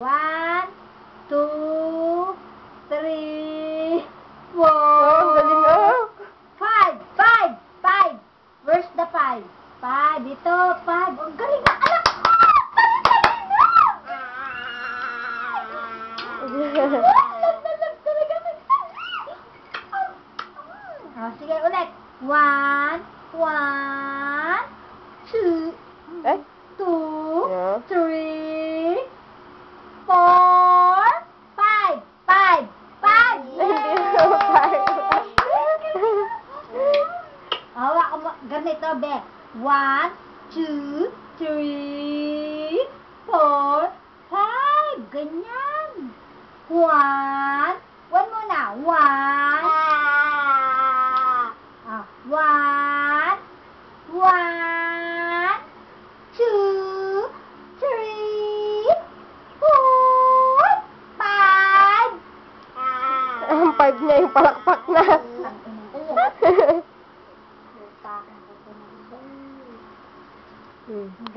One, two, three, four, Oh, ang galing oh. five, five, five. Where's the five? Five, dito, five. Ang galing na, anak! Oh, sige, ulit. One, one, two, Eh? two, Yeah. three, four, five, five, five. Hindi mo five. Hawa ko mo, ganito, be. One, two, three, four, five. Ganyan. One. One muna. One. Ah, one. One. Two. Three. Four. Five. Ang five niya yung palakpak na. mm.